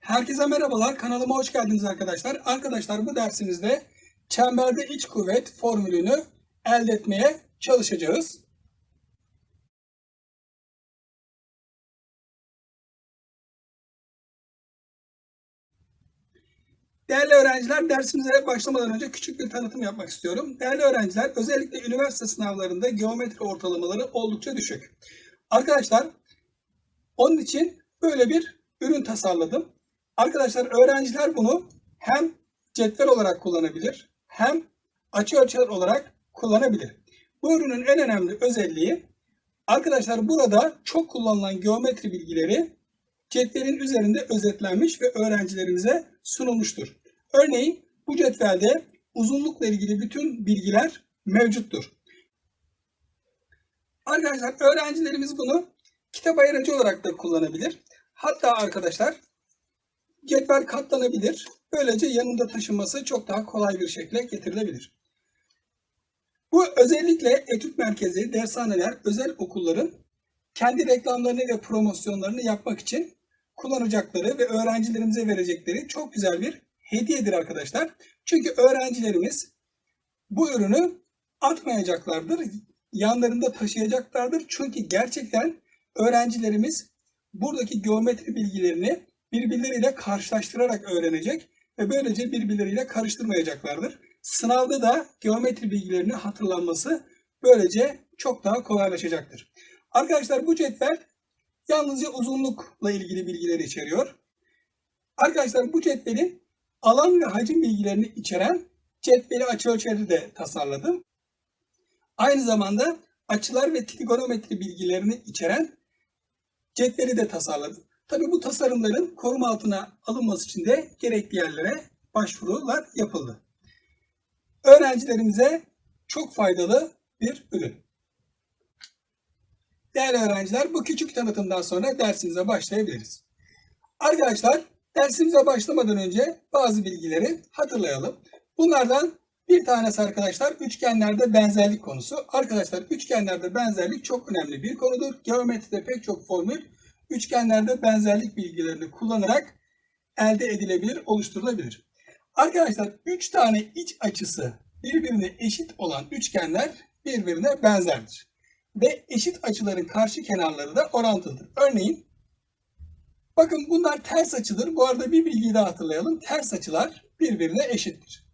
Herkese merhabalar. Kanalıma hoş geldiniz arkadaşlar. Arkadaşlar bu dersimizde çemberde iç kuvvet formülünü elde etmeye çalışacağız. Değerli öğrenciler, dersimize başlamadan önce küçük bir tanıtım yapmak istiyorum. Değerli öğrenciler, özellikle üniversite sınavlarında geometri ortalamaları oldukça düşük. Arkadaşlar, onun için böyle bir ürün tasarladım. Arkadaşlar, öğrenciler bunu hem cetvel olarak kullanabilir, hem açı ölçer olarak kullanabilir. Bu ürünün en önemli özelliği, arkadaşlar burada çok kullanılan geometri bilgileri cetvelin üzerinde özetlenmiş ve öğrencilerimize sunulmuştur. Örneğin bu cetvelde uzunlukla ilgili bütün bilgiler mevcuttur. Arkadaşlar öğrencilerimiz bunu kitap ayırıcı olarak da kullanabilir. Hatta arkadaşlar cetvel katlanabilir. Böylece yanında taşınması çok daha kolay bir şekilde getirilebilir. Bu özellikle etüt merkezi, dershaneler, özel okulların kendi reklamlarını ve promosyonlarını yapmak için kullanacakları ve öğrencilerimize verecekleri çok güzel bir hediyedir arkadaşlar. Çünkü öğrencilerimiz bu ürünü atmayacaklardır, yanlarında taşıyacaklardır. Çünkü gerçekten öğrencilerimiz buradaki geometri bilgilerini birbirleriyle karşılaştırarak öğrenecek ve böylece birbirleriyle karıştırmayacaklardır. Sınavda da geometri bilgilerini hatırlanması böylece çok daha kolaylaşacaktır. Arkadaşlar bu cetvel yalnızca uzunlukla ilgili bilgileri içeriyor. Arkadaşlar bu cetvelin alan ve hacim bilgilerini içeren cetveli açı ölçeri de tasarladım. Aynı zamanda açılar ve trigonometri bilgilerini içeren cetveli de tasarladım. Tabi bu tasarımların koruma altına alınması için de gerekli yerlere başvurular yapıldı. Öğrencilerimize çok faydalı bir ürün. Değerli öğrenciler bu küçük tanıtımdan sonra dersimize başlayabiliriz. Arkadaşlar dersimize başlamadan önce bazı bilgileri hatırlayalım. Bunlardan bir tanesi arkadaşlar üçgenlerde benzerlik konusu. Arkadaşlar üçgenlerde benzerlik çok önemli bir konudur. Geometride pek çok formül üçgenlerde benzerlik bilgilerini kullanarak elde edilebilir, oluşturulabilir. Arkadaşlar 3 tane iç açısı birbirine eşit olan üçgenler birbirine benzerdir. Ve eşit açıların karşı kenarları da orantılıdır. Örneğin bakın bunlar ters açıdır. Bu arada bir bilgiyi daha hatırlayalım. Ters açılar birbirine eşittir.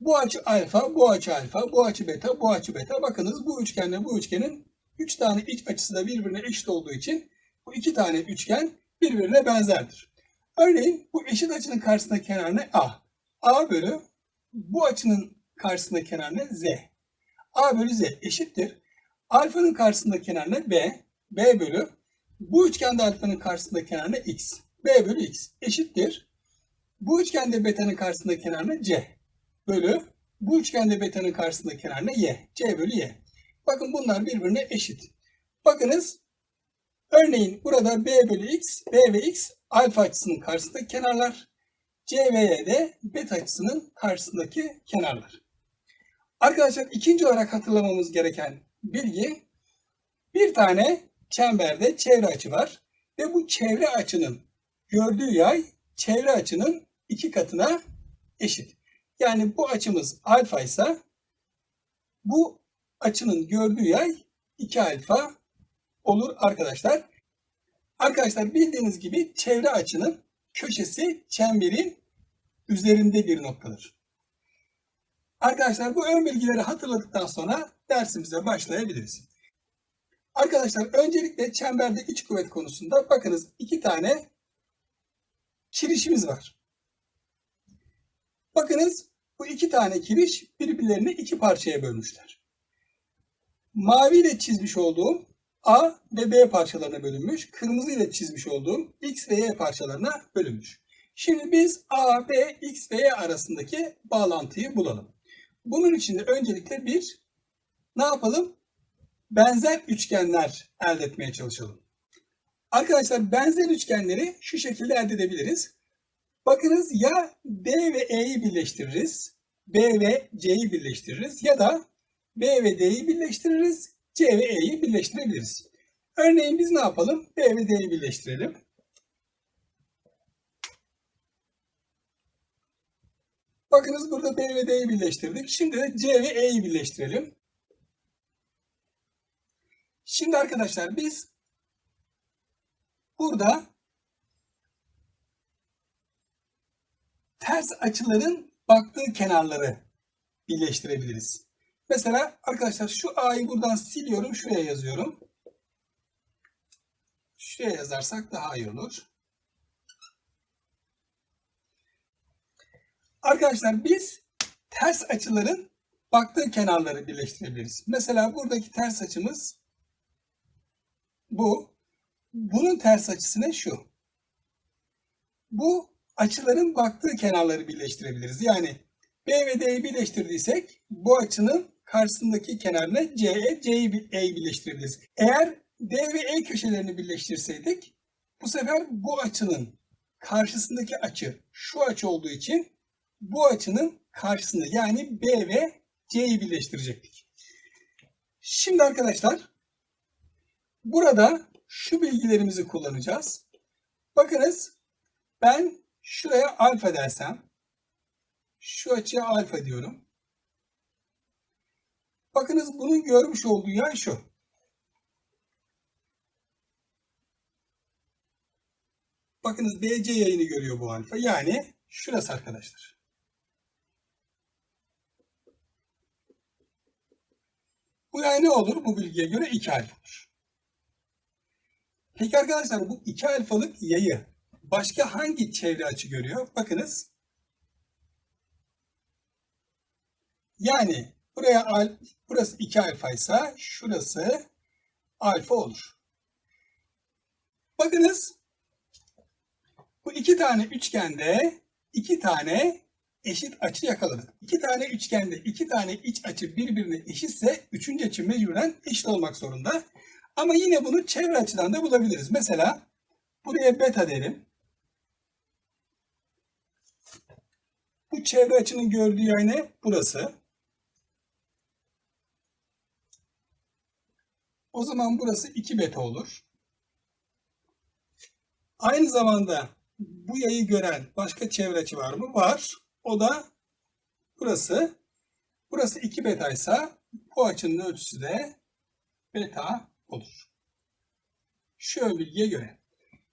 Bu açı alfa, bu açı alfa, bu açı beta, bu açı beta. Bakınız bu üçgenle bu üçgenin 3 tane iç açısı da birbirine eşit olduğu için bu iki tane üçgen birbirine benzerdir. Örneğin bu eşit açının karşısındaki kenar ne? A. A bölü bu açının karşısındaki kenar ne? Z. A bölü Z eşittir. Alfanın karşısındaki kenar ne? B. B bölü bu üçgende alfanın karşısındaki kenar ne? X. B bölü X eşittir. Bu üçgende beta'nın karşısındaki kenar ne? C. Bölü bu üçgende beta'nın karşısındaki kenar ne? Y. C bölü Y. Bakın bunlar birbirine eşit. Bakınız örneğin burada B bölü X, B ve X alfa açısının karşısındaki kenarlar. C ve Y de beta açısının karşısındaki kenarlar. Arkadaşlar ikinci olarak hatırlamamız gereken bilgi bir tane çemberde çevre açı var ve bu çevre açının gördüğü yay çevre açının iki katına eşit. Yani bu açımız alfa ise bu açının gördüğü yay 2 alfa olur arkadaşlar. Arkadaşlar bildiğiniz gibi çevre açının köşesi çemberin üzerinde bir noktadır. Arkadaşlar bu ön bilgileri hatırladıktan sonra dersimize başlayabiliriz. Arkadaşlar öncelikle çemberde iç kuvvet konusunda bakınız iki tane kirişimiz var. Bakınız bu iki tane kiriş birbirlerini iki parçaya bölmüşler. Mavi ile çizmiş olduğum A ve B parçalarına bölünmüş. Kırmızı ile çizmiş olduğum X ve Y parçalarına bölünmüş. Şimdi biz A, B, X ve Y arasındaki bağlantıyı bulalım. Bunun için de öncelikle bir ne yapalım? Benzer üçgenler elde etmeye çalışalım. Arkadaşlar benzer üçgenleri şu şekilde elde edebiliriz. Bakınız ya B ve E'yi birleştiririz, B ve C'yi birleştiririz ya da B ve D'yi birleştiririz, C ve E'yi birleştirebiliriz. Örneğin biz ne yapalım? B ve D'yi birleştirelim. Bakınız burada B ve D'yi birleştirdik. Şimdi de C ve E'yi birleştirelim. Şimdi arkadaşlar biz burada ters açıların baktığı kenarları birleştirebiliriz. Mesela arkadaşlar şu A'yı buradan siliyorum. Şuraya yazıyorum. Şuraya yazarsak daha iyi olur. Arkadaşlar biz ters açıların baktığı kenarları birleştirebiliriz. Mesela buradaki ters açımız bu. Bunun ters açısı ne? Şu. Bu açıların baktığı kenarları birleştirebiliriz. Yani B ve D'yi birleştirdiysek bu açının karşısındaki kenarına C'ye C'yi E'yi birleştirebiliriz. Eğer D ve E köşelerini birleştirseydik bu sefer bu açının karşısındaki açı şu açı olduğu için bu açının karşısında yani B ve C'yi birleştirecektik. Şimdi arkadaşlar burada şu bilgilerimizi kullanacağız. Bakınız ben şuraya alfa dersem şu açıya alfa diyorum. Bakınız bunun görmüş olduğu yer şu. Bakınız BC yayını görüyor bu alfa. Yani şurası arkadaşlar. Bu yay ne olur? Bu bilgiye göre 2 alfa olur. Peki arkadaşlar bu 2 alfalık yayı başka hangi çevre açı görüyor? Bakınız. Yani buraya al, burası 2 alfa ise şurası alfa olur. Bakınız bu iki tane üçgende iki tane eşit açı yakaladık. İki tane üçgende iki tane iç açı birbirine eşitse üçüncü açı mecburen eşit olmak zorunda. Ama yine bunu çevre açıdan da bulabiliriz. Mesela buraya beta derim. Bu çevre açının gördüğü yay ne? Burası. O zaman burası 2 beta olur. Aynı zamanda bu yayı gören başka çevre açı var mı? Var. O da burası. Burası 2 beta ise bu açının ölçüsü de beta olur. Şu bilgiye göre.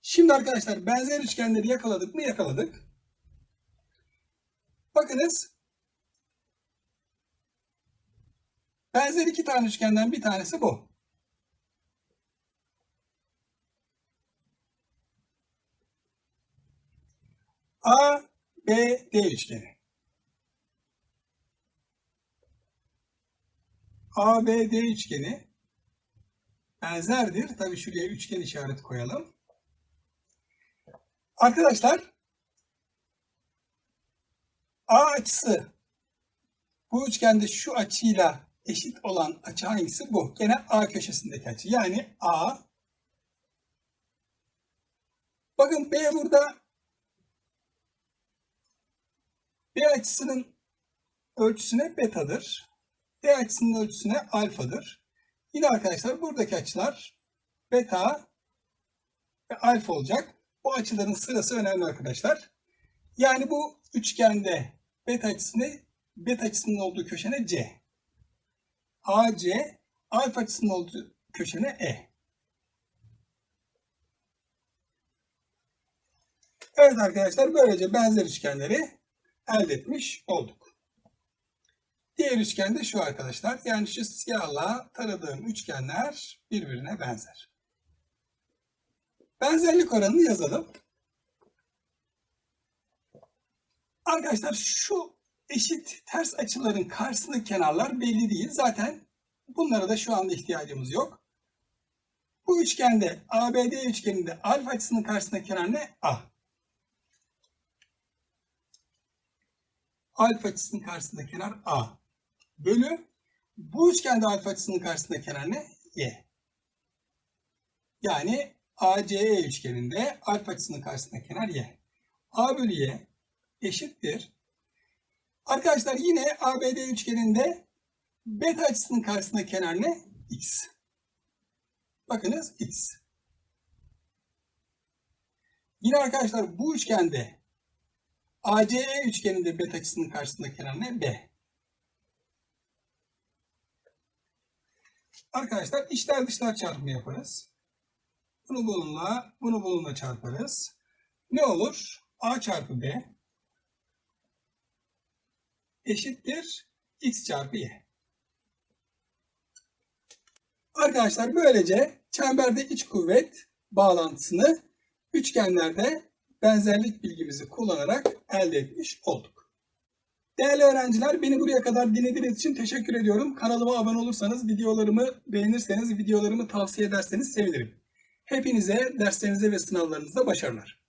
Şimdi arkadaşlar benzer üçgenleri yakaladık mı? Yakaladık. Bakınız. Benzer iki tane üçgenden bir tanesi bu. A, B, D üçgeni. A, B, D üçgeni benzerdir. Tabii şuraya üçgen işareti koyalım. Arkadaşlar A açısı bu üçgende şu açıyla eşit olan açı hangisi? Bu. Gene A köşesindeki açı. Yani A Bakın B burada B açısının ölçüsüne betadır. D açısının ölçüsüne alfadır. Yine arkadaşlar buradaki açılar beta ve alfa olacak. Bu açıların sırası önemli arkadaşlar. Yani bu üçgende beta açısını beta açısının olduğu köşene C. AC alfa açısının olduğu köşene E. Evet arkadaşlar böylece benzer üçgenleri elde etmiş olduk. Diğer üçgen de şu arkadaşlar. Yani şu siyahla taradığım üçgenler birbirine benzer. Benzerlik oranını yazalım. Arkadaşlar şu eşit ters açıların karşısındaki kenarlar belli değil. Zaten bunlara da şu anda ihtiyacımız yok. Bu üçgende ABD üçgeninde alfa açısının karşısındaki kenar ne? A. Alfa açısının karşısındaki kenar A. Bölü bu üçgende alfa açısının karşısındaki kenar ne? Y. Yani ACE üçgeninde alfa açısının karşısındaki kenar Y. A bölü Y eşittir. Arkadaşlar yine ABD üçgeninde beta açısının karşısındaki kenar ne? X. Bakınız X. Yine arkadaşlar bu üçgende ACE üçgeninde bet açısının karşısındaki kenar ne? B. Arkadaşlar içler dışlar çarpımı yaparız. Bunu bununla, bunu bununla çarparız. Ne olur? A çarpı B eşittir x çarpı y. Arkadaşlar böylece çemberde iç kuvvet bağlantısını üçgenlerde benzerlik bilgimizi kullanarak elde etmiş olduk. Değerli öğrenciler beni buraya kadar dinlediğiniz için teşekkür ediyorum. Kanalıma abone olursanız, videolarımı beğenirseniz, videolarımı tavsiye ederseniz sevinirim. Hepinize derslerinize ve sınavlarınızda başarılar.